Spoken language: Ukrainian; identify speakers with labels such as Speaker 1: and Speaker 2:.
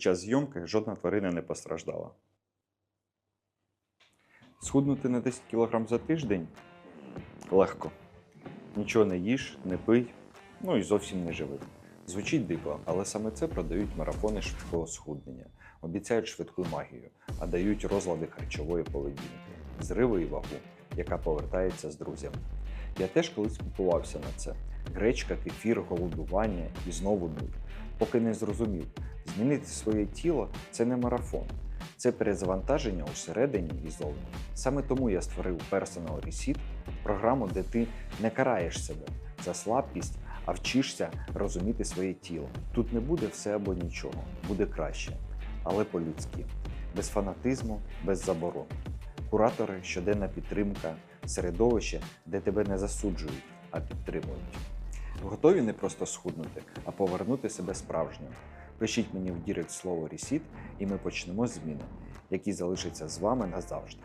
Speaker 1: Під час зйомки жодна тварина не постраждала. Схуднути на 10 кг за тиждень легко. Нічого не їж, не пий, ну і зовсім не живи. Звучить дико, але саме це продають марафони швидкого схуднення. Обіцяють швидку магію, а дають розлади харчової поведінки, зриву і вагу, яка повертається з друзями. Я теж колись купувався на це: гречка, кефір, голодування і знову нуль. Поки не зрозумів, змінити своє тіло це не марафон, це перезавантаження усередині і зовні. Саме тому я створив Personal Reset, програму, де ти не караєш себе за слабкість, а вчишся розуміти своє тіло. Тут не буде все або нічого, буде краще, але по-людськи, без фанатизму, без заборон. Куратори, щоденна підтримка, середовище, де тебе не засуджують, а підтримують. Готові не просто схуднути, а повернути себе справжнім. Пишіть мені в дірект слово Ресіт, і ми почнемо зміни, які залишаться з вами назавжди.